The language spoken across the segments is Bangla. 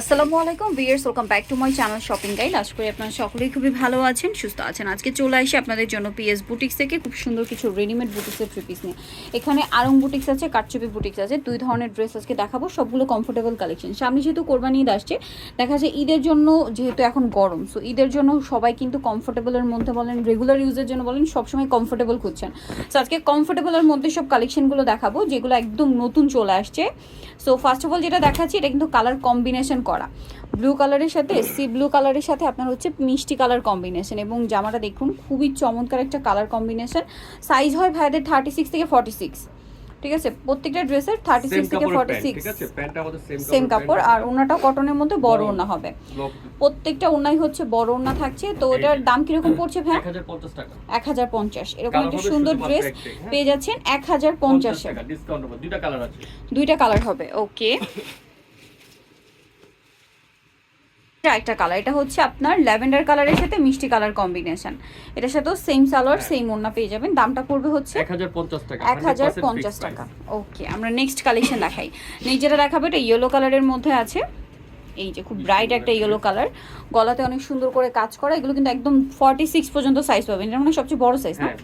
আসসালামু আলাইকুম viewers welcome back to my channel shopping guide আশা করি আপনারা সকলেই খুবই ভালো আছেন, সুস্থ আছেন। আজকে চলে আসি আপনাদের জন্য পিএস বুটিক্স থেকে খুব সুন্দর কিছু রেডিমেড বুটিক্সের থ্রি পিস নিয়ে। এখানে আরং বুটিক্স আছে কাটচুপি বুটিক্স আছে, দুই ধরনের ড্রেস আজকে দেখাবো, সবগুলো কমফোর্টেবল কালেকশন সামনে যেহেতু কোরবানি ঈদ আসছে, দেখা যায় ঈদের জন্য যেহেতু এখন গরম সো ঈদের জন্য সবাই কিন্তু কমফোর্টেবলের মধ্যে বলেন রেগুলার ইউজের জন্য বলেন, সবসময় কমফোর্টেবল খুঁজছেন। সো আজকে কমফোর্টেবলের মধ্যে সব কালেকশনগুলো দেখাবো, যেগুলো একদম নতুন চলে আসছে। সো ফার্স্ট অফ অল যেটা দেখাচ্ছি, এটা কিন্তু কালার কম্বিনেশন করা। ব্লু কালারের সাথে সি ব্লু কালারের সাথে আপনার হচ্ছে মিষ্টি কালার কম্বিনেশন এবং জামাটা দেখুন খুবই চমৎকার একটা কালার কম্বিনেশন সাইজ হয় ভাইদের থার্টি সিক্স থেকে ফর্টি সিক্স ঠিক আছে? প্রত্যেকটা ড্রেসের থার্টি সিক্স থেকে ফর্টি সিক্স সেম কাপড় আর ওনাটাও কটনের মধ্যে বড়। ওনা হবে। প্রত্যেকটা ওনাই হচ্ছে বড় ওনা থাকছে। তো এটার দাম কীরকম পড়ছে ভাই 1050 টাকা। এক হাজার পঞ্চাশ। এরকম একটা সুন্দর ড্রেস হ্যাঁ? পেয়ে যাচ্ছেন এক হাজার পঞ্চাশে দুইটা কালার হবে ওকে একটা কালার এটা হচ্ছে আপনার ল্যাভেন্ডার কালারের সাথে মিষ্টি কালার কম্বিনেশন এটার সাথেও সেম সালোয়ার হ্যাঁ। সেম ওড়না পেয়ে যাবেন। দামটা পড়বে হচ্ছে 1050 টাকা এক হাজার পঞ্চাশ টাকা। ওকে আমরা নেক্সট কালেকশন দেখাই। নেক্সট যেটা দেখাবো এটা ইয়েলো কালারের মধ্যে আছে। এই যে খুব ব্রাইট একটা ইয়েলো কালার গলাতে অনেক সুন্দর করে কাজ করা। এগুলো কিন্তু একদম ফর্টি সিক্স পর্যন্ত সাইজ পাবেন। এটা মানে সবচেয়ে বড় সাইজ না? হ্যাঁ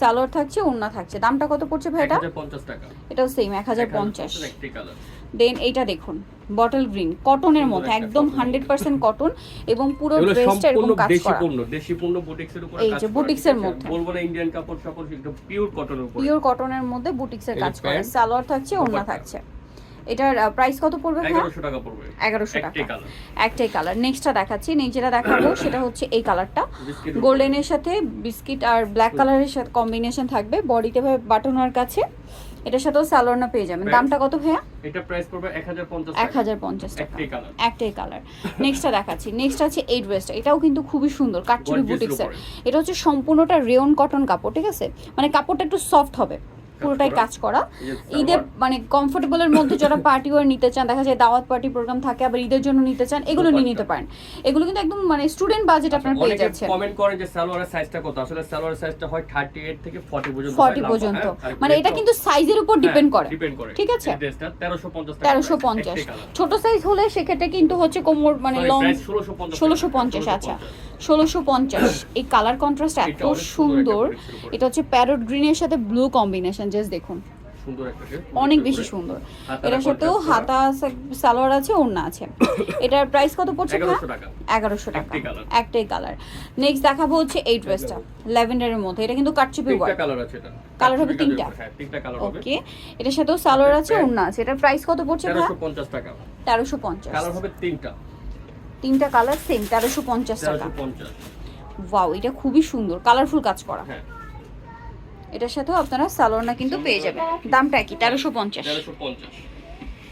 সালোয়ার থাকছে ওড়না থাকছে। দামটা কত পড়ছে ভাই এটা? 1050 টাকা। এটাও সেম এক হাজার পঞ্চাশ। দেন এইটা দেখুন বটল গ্রিন কটনের মধ্যে একদম হান্ড্রেড পার্সেন্ট কটন এবং পুরো ড্রেসটা এরকম কাজ করা। দেশি পণ্য বুটিক্সের উপরে এই যে বুটিক্সের মধ্যে। বলব না ইন্ডিয়ান কাপড় কাপড় একদম পিওর কটনের উপরে। পিওর কটনের মধ্যে বুটিক্সের কাজ করা। সালোয়ার থাকছে ওড়না থাকছে। এটার প্রাইস কত পড়বে ভাইয়া? 1100 টাকা পড়বে। একটাই কালার নেক্সটটা দেখাচ্ছি। যেটা দেখাবো সেটা হচ্ছে এই কালারটা গোল্ডেনের সাথে বিস্কিট আর ব্ল্যাক কালারের সাথে কম্বিনেশন থাকবে। বডিতে ভাবে বাটনার কাছে এটার সাথেও সালোয়ারনা পেয়ে যাবেন। দামটা কত ভাইয়া? এটা প্রাইস পড়বে 1050 এক টাকা। হাজার পঞ্চাশ টাকা। একটাই কালার একটাই কালার নেক্সটটা দেখাচ্ছি। নেক্সট আছে এই ড্রেসটা এটাও কিন্তু খুবই সুন্দর কাটচুরি বুটিক্সের এটা হচ্ছে সম্পূর্ণটা রেয়ন কটন কাপড় ঠিক আছে? মানে কাপড়টা একটু সফট হবে। পুরোটাই কাজ করা। ঈদে। মানে কমফোর্টেবলের মধ্যে যারা পার্টি ওয়ার নিতে চান দেখা যায় দাওয়াত পার্টি প্রোগ্রাম থাকে আবার ঈদের জন্য নিতে চান এগুলো নিয়ে নিতে পারেন। এগুলো কিন্তু একদম মানে স্টুডেন্ট বাজেট আপনার পেয়ে অনেকে যাচ্ছেন। কমেন্ট করেন যে সালোয়ারের সাইজটা কত? আসলে সালোয়ারের সাইজটা হয় 38 থেকে 40 পর্যন্ত ফর্টি পর্যন্ত। মানে এটা কিন্তু সাইজের উপর ডিপেন্ড করে। ডিপেন্ড করে। ঠিক আছে? ড্রেসটা 1350 টাকা তেরোশো পঞ্চাশ। একটাই colour। ছোট সাইজ হলে সেক্ষেত্রে কিন্তু হচ্ছে কোমর মানে লং price 1650 ষোলোশো পঞ্চাশ আচ্ছা। ষোলোশো পঞ্চাশ। এই কালার কন্ট্রাস্ট এত সুন্দর। এটা হচ্ছে প্যারট গ্রিনের সাথে ব্লু কম্বিনেশন জাস্ট দেখুন। অনেক বেশি সুন্দর। এটার সাথেও হাতা সালোয়ার আছে ওড়না আছে। এটার প্রাইস কত পড়ছে 1100 এগারোশো টাকা। একটাই কালার নেক্সট দেখাবো হচ্ছে এই ড্রেসটা ল্যাভেন্ডারের মধ্যে। এটা কিন্তু কাটচুপি কালার হবে তিনটা? ওকে এটার সাথেও সালোয়ার আছে ওড়না আছে। এটার প্রাইস কত পড়ছে ভাই? 1350 টাকা। তেরোশো পঞ্চাশ। কালার হবে তিনটা। তিনটা কালার সেম তেরোশো পঞ্চাশ টাকা। 1350 ওয়াও এটা খুবই সুন্দর। কালারফুল কাজ করা। হ্যাঁ। এটার সাথেও আপনারা সালোয়ারনা কিন্তু পেয়ে যাবেন। দামটা কি? তেরোশো পঞ্চাশ। 1350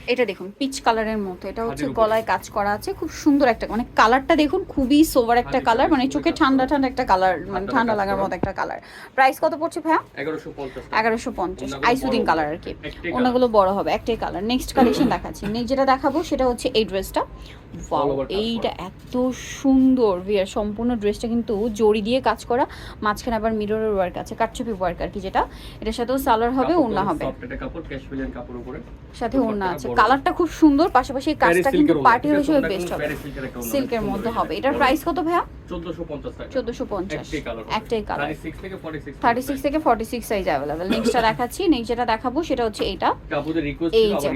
এটা দেখুন পিচ কালারের মতো। এটা হচ্ছে গলায় কাজ করা আছে। খুব সুন্দর একটা মানে কালারটা দেখুন খুবই সোভার একটা কালার মানে চোখে ঠান্ডা ঠান্ডা একটা কালার মানে ঠান্ডা লাগার মতো একটা কালার। প্রাইস কত পড়ছে ভাইয়া? 1150 টাকা এগারোশো পঞ্চাশ। আইসুদিন কালার আর কি। ওনাগুলো বড় হবে একটাই কালার নেক্সট কালেকশন দেখাচ্ছি। নেক্সট যেটা দেখাবো সেটা হচ্ছে এই ড্রেসটা এইটা এত সুন্দর। বিয়ার সম্পূর্ণ ড্রেসটা কিন্তু জড়ি দিয়ে কাজ করা মাঝখানে আবার মিররের ওয়ার্ক আছে কাটচুপি ওয়ার্ক আর কি যেটা। এটার সাথেও সালোয়ার হবে ওড়না হবে। সাথে ওড়না আছে। কালারটা খুব সুন্দর পাশাপাশি কাজটা কিন্তু পার্টি হিসেবে বেস্ট হবে। সিল্কের মধ্যে হবে। এটার প্রাইস কত ভাইয়া? 1450 টাকা। চোদ্দোশো পঞ্চাশ। একটাই কালার একটাই কালার 36 থেকে 46 থার্টি সিক্স থেকে ফর্টি সিক্স সাইজ অ্যাভেলেবেল নেক্সটটা দেখাচ্ছি। নেক্সট যেটা দেখাবো সেটা হচ্ছে এটা এই যে।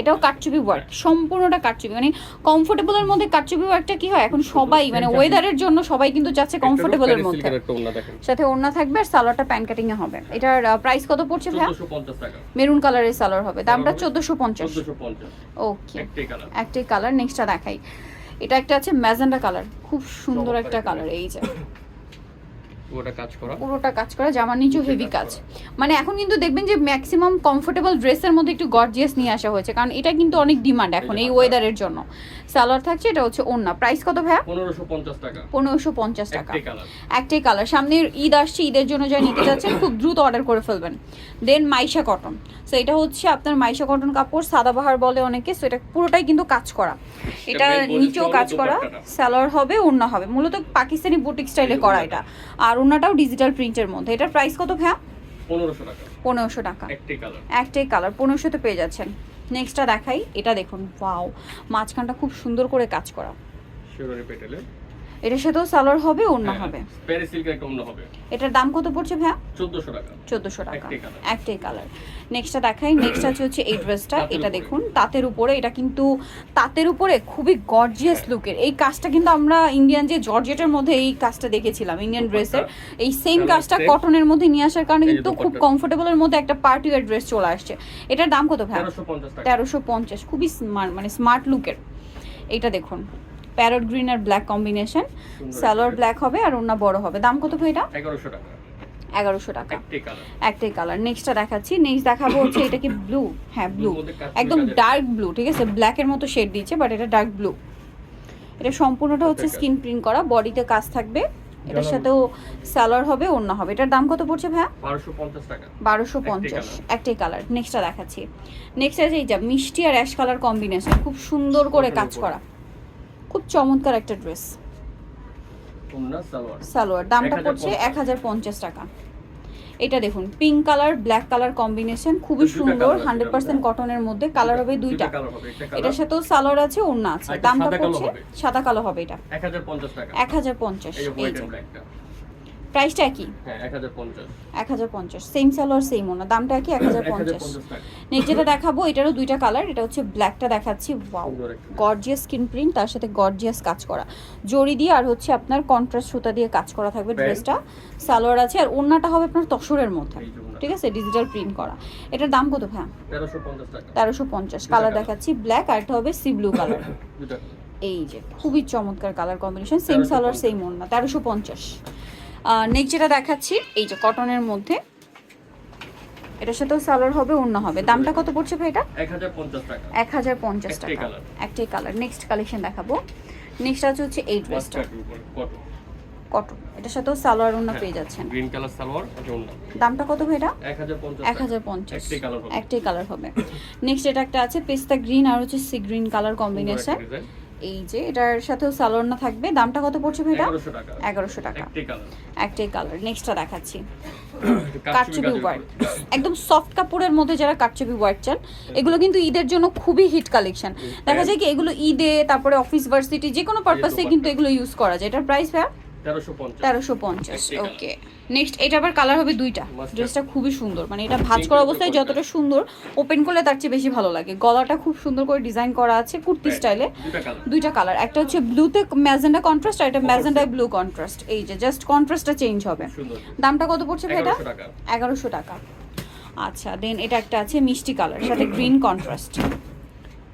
এটাও কাটচুপি ওয়ার্ক সম্পূর্ণটা কাটচুপি। মানে কমফোর্টেবলের মধ্যে কাটচুপি ওয়ার্কটা কি হয়? এখন সবাই মানে ওয়েদারের জন্য সবাই কিন্তু যাচ্ছে কমফোর্টেবলের মধ্যে। সাথে ওড়না থাকবে আর সালোয়ারটা প্যান কাটিং এ হবে। এটার প্রাইস কত পড়ছে ভাইয়া? মেরুন কালারের সালোয়ার হবে। দামটা চোদ্দোশো পঞ্চাশ। ওকে একটাই কালার নেক্সটটা দেখাই। এটা একটা আছে ম্যাজেন্ডা কালার। খুব সুন্দর একটা কালার এই যে। ওটা কাজ করা। পুরোটা কাজ করা জামার নিচেও হেভি কাজ মানে এখন কিন্তু দেখবেন যে ম্যাক্সিমাম কমফোর্টেবল ড্রেসের মধ্যে একটু গর্জিয়াস নিয়ে আসা হয়েছে। কারণ এটা কিন্তু অনেক ডিমান্ড এখন এই ওয়েদারের জন্য। সালোয়ার থাকছে এটা হচ্ছে ওন্না প্রাইস কত ভাইয়া? 1550 টাকা। পনেরোশো পঞ্চাশ টাকা। একটাই কালার সামনে ঈদ আসছে ঈদের জন্য যা নিতে যাচ্ছেন খুব দ্রুত অর্ডার করে ফেলবেন। দেন মাইশা কটন সো এটা হচ্ছে আপনার মাইশা কটন কাপড় সাদাবাহার বলে অনেকে। সো এটা পুরোটাই কিন্তু কাজ করা। এটা নিচেও কাজ করা। সালোয়ার হবে ওড়না হবে। মূলত পাকিস্তানি বুটিক স্টাইলে করা এটা। আর ওড়নাটাও ডিজিটাল প্রিন্টের মধ্যে। এটার প্রাইস কত ভাইয়া? 1500 টাকা। পনেরোশো টাকা। একটাই কালার পনেরোশোতে পেয়ে যাচ্ছেন। নেক্সটটা দেখাই। এটা দেখুন ওয়াও মাঝখানটা খুব সুন্দর করে কাজ করা। এটার সাথেও সালোয়ার হবে অন্য হ্যাঁ, হবে। প্যারিস সিল্কের একটা অন্য হবে। এটার দাম কত পড়ছে ভাইয়া? 1400 টাকা। চোদ্দোশো টাকা। একটাই কালার নেক্সটটা দেখাই। নেক্সট আছে হচ্ছে এই ড্রেসটা এটা দেখুন তাঁতের উপরে। এটা কিন্তু তাঁতের উপরে খুবই গর্জিয়াস লুকের এই কাজটা কিন্তু আমরা ইন্ডিয়ান যে জর্জেটের মধ্যে এই কাজটা দেখেছিলাম ইন্ডিয়ান ড্রেসের এই সেম কাজটা। কটনের মধ্যে নিয়ে আসার কারণে কিন্তু খুব। কমফোর্টেবলের মধ্যে একটা পার্টি ওয়ার ড্রেস চলে আসছে। এটার দাম কত ভাই 1350 টাকা। তেরোশো পঞ্চাশ। খুবই স্মার্ট মানে স্মার্ট লুকের এটা দেখুন। প্যারট গ্রিন আর ব্ল্যাক কম্বিনেশন। সুন্দর। সালোয়ার ব্ল্যাক হবে আর ওনা বড় হবে। দাম কত ভাই এটা? 1100 টাকা। এগারোশো টাকা। একটাই কালার নেক্সটটা দেখাচ্ছি। নেক্সট দেখাবো হচ্ছে এটা কি ব্লু হ্যাঁ ব্লু একদম ডার্ক ব্লু ঠিক আছে? ব্ল্যাকের মতো শেড দিয়েছে বাট এটা ডার্ক ব্লু এটা সম্পূর্ণটা হচ্ছে স্কিন প্রিন্ট করা। বডিতে কাজ থাকবে। এটার সাথেও সালোয়ার হবে অন্য হবে। এটার দাম কত পড়ছে ভাইয়া? 1250 টাকা। বারোশো পঞ্চাশ। একটাই কালার নেক্সটটা দেখাচ্ছি। নেক্সট আছে এই যা মিষ্টি আর অ্যাশ কালার কম্বিনেশন খুব সুন্দর করে কাজ করা। খুব চমৎকার একটা ড্রেস। সালোয়ার। দামটা 1050 পড়ছে এক হাজার পঞ্চাশ টাকা। এটা দেখুন pink colour black colour combination খুবই সুন্দর হান্ড্রেড পার্সেন্ট কটনের মধ্যে। কালার হবে দুইটা। এটার সাথেও সালোয়ার আছে ওড়না আছে। দামটা পড়ছে সাদা কালো হবে এটা। 1050 টাকা। এক হাজার পঞ্চাশ এই যে প্রাইসটা একই হ্যাঁ 1050 এক হাজার পঞ্চাশ। সেম সালোয়ার সেম ওনা দামটা একই এক হাজার পঞ্চাশ? 1050 নেক্সট যেটা দেখাবো এটারও দুইটা কালার এটা হচ্ছে ব্ল্যাকটা দেখাচ্ছি। ওয়াও গর্জিয়াস স্কিন প্রিন্ট তার সাথে গর্জিয়াস কাজ করা। জড়ি দিয়ে আর হচ্ছে আপনার কন্ট্রাস্ট সুতা দিয়ে কাজ করা থাকবে ড্রেসটা সালোয়ার আছে আর ওড়নাটা হবে আপনার তসরের মধ্যে। ঠিক আছে? ডিজিটাল প্রিন্ট করা। এটার দাম কত ভাই 1350 টাকা। তেরোশো পঞ্চাশ। কালার দেখাচ্ছি ব্ল্যাক আর এটা হবে সি ব্লু কালার এই যে খুবই চমৎকার colour combination same salwar 1350 same ওড়না তেরোশো পঞ্চাশ। নেক্সট যেটা দেখাচ্ছি এই যে কটনের মধ্যে এটার সাথেও সালোয়ার হবে ওড়না হবে। দামটা কত পড়ছে ভাই এটা? 1050 টাকা। এক হাজার পঞ্চাশ একটাই টাকা। একটাই কালার নেক্সট কালেকশন দেখাবো। নেক্সট আছে হচ্ছে এই ড্রেসটা কটন এটার সাথেও সালোয়ার ওড়না পেয়ে যাচ্ছেন। গ্রিন কালার সালোয়ার ওন্না দামটা কত ভাই এটা? 1050 এক হাজার পঞ্চাশ। একটাই কালার হবে। একটাই কালার হবে। নেক্সট এটা একটা আছে পেস্তা গ্রিন আর হচ্ছে সি গ্রিন কালার কম্বিনেশন এই যে এটার সাথেও সালোয়ার না থাকবে। দামটা কত পড়ছে ভাইটা 1100 টাকা। এগারোশো টাকা। একটাই কালার নেক্সটটা দেখাচ্ছি। কাটচুপি কাটচুপি ওয়ার্ক একদম সফট কাপড়ের মধ্যে যারা কাটচুপি ওয়ার্ক চান এগুলো কিন্তু ঈদের জন্য খুবই হিট কালেকশন দেখা যায় কি এগুলো ঈদে তারপরে অফিস ভার্সিটি যে কোনো পারপাসে কিন্তু এগুলো ইউজ করা যায়। এটার প্রাইস ভাইয়া? 1350 তেরোশো পঞ্চাশ ওকে নেক্সট এটা আবার কালার হবে দুইটা। ড্রেসটা খুবই সুন্দর মানে এটা ভাঁজ করা অবস্থায় যতটা সুন্দর ওপেন করলে তার চেয়ে বেশি ভালো লাগে। গলাটা খুব সুন্দর করে ডিজাইন করা আছে কুর্তি স্টাইলে দুইটা কালার একটা হচ্ছে ব্লুতে ম্যাজেন্ডা কন্ট্রাস্ট আর এটা ম্যাজেন্ডায় ব্লু কন্ট্রাস্ট এই যে জাস্ট কন্ট্রাস্টটা চেঞ্জ হবে। দামটা কত পড়ছে ভাই এটা? এগারোশো টাকা। আচ্ছা দেন এটা একটা আছে মিষ্টি কালার সাথে গ্রিন কন্ট্রাস্ট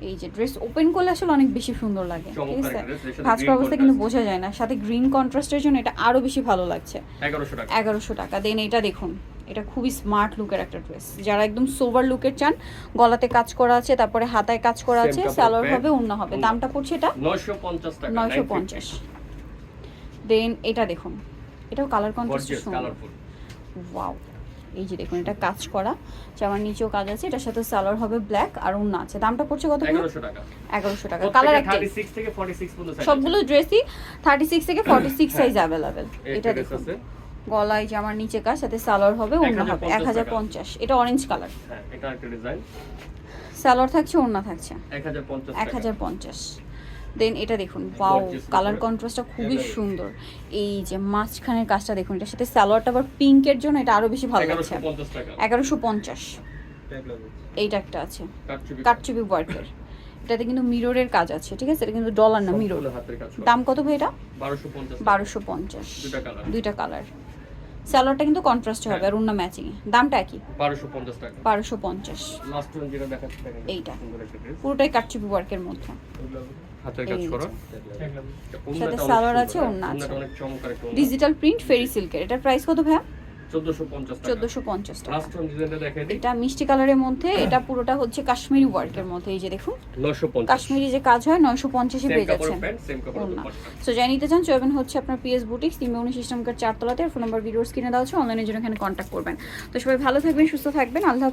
এই যে ড্রেস ওপেন করলে আসলে অনেক বেশি সুন্দর লাগে ঠিক আছে? ভাঁজ করা অবস্থায় কিন্তু বোঝা যায় না। সাথে গ্রিন কন্ট্রাস্টের জন্য এটা আরও বেশি ভালো লাগছে। 1100 টাকা। এগারোশো টাকা। দেন এটা দেখুন এটা খুবই স্মার্ট লুকের একটা ড্রেস যারা একদম সোবার লুকের চান গলাতে কাজ করা আছে তারপরে হাতায় কাজ করা আছে pant, হবে অন্য হবে। দামটা পড়ছে এটা 950 টাকা নয়শো পঞ্চাশ। দেন এটা দেখুন এটাও কালার কন্ট্রাস্ট সুন্দর। ওয়াও এই যে দেখুন এটা কাজ করা। জামার নিচেও কাজ আছে এটার সাথে সালোয়ার হবে ব্ল্যাক আর অন্য আছে। দামটা পড়ছে কত 1100 টাকা। এগারোশো টাকা। কালার একটাই। 36 থেকে 46 পর্যন্ত size সবগুলো ড্রেসই থার্টি সিক্স থেকে ফর্টি সিক্স সাইজ অ্যাভেলেবেল এটা দেখুন। গলায় জামার নিচে কাজ সাথে সালোয়ার হবে অন্য হবে। 1050 এক হাজার পঞ্চাশ। এটা অরেঞ্জ কালার হ্যাঁ ডিজাইন সালোয়ার থাকছে অন্য থাকছে। 1050 এক হাজার পঞ্চাশ। দেন এটা দেখুন ওয়াও কালার। কন্ট্রাস্টটা খুবই সুন্দর। এই যে মাঝখানের কাজটা দেখুন এটার সাথে সালোয়ারটা আবার পিঙ্কের জন্য এটা আরও বেশি ভালো লাগছে। 1150 টাকা। এগারোশো পঞ্চাশ। এইটা একটা আছে। কাটচুপি ওয়ার্কের এটাতে কিন্তু মিররের কাজ আছে ঠিক আছে? এটা কিন্তু ডলার না মিরর হাতের কাজ দাম কত ভাই এটা? 1250 বারোশো পঞ্চাশ। কালার দুইটা কালার সালোয়ারটা কিন্তু কন্ট্রাস্ট হবে আর অন্য ম্যাচিং দামটা কি 1250 টাকা। বারোশো পঞ্চাশ। লাস্ট ওয়ান যেটা দেখাচ্ছি এইটা। পুরোটাই কাটচুপি ওয়ার্কের মধ্যে। হাতের কাজ করা সাথে সালোয়ার আছে, ওড়না আছে। অনেক চমৎকার একটা ডিজিটাল প্রিন্ট ফেরি সিল্কের এটার প্রাইস কত ভাইয়া? 1450 টাকা। চোদ্দোশো পঞ্চাশ টাকা। লাস্ট ওয়ান ডিজাইনটা দেখেন এটা মিষ্টি কালারের মধ্যে এটা পুরোটা হচ্ছে কাশ্মীরি ওয়ার্কের মধ্যে এই যে দেখুন। 950 কাশ্মীরি যে কাজ হয় নয়শো পঞ্চাশে পেয়ে যাচ্ছেন। দুপাট্টা। সো যাই নিতে চান চলবেন হচ্ছে আপনার পিএস বুটিক্স তিনবে উনিশ সিস্টেম কার্ড চারতলাতে। ফোন নাম্বার ভিডিওস কিনে দেওয়া আছে অনলাইনের জন্য এখানে কন্ট্যাক্ট করবেন। তো সবাই ভালো থাকবেন সুস্থ থাকবেন। আল্লাহ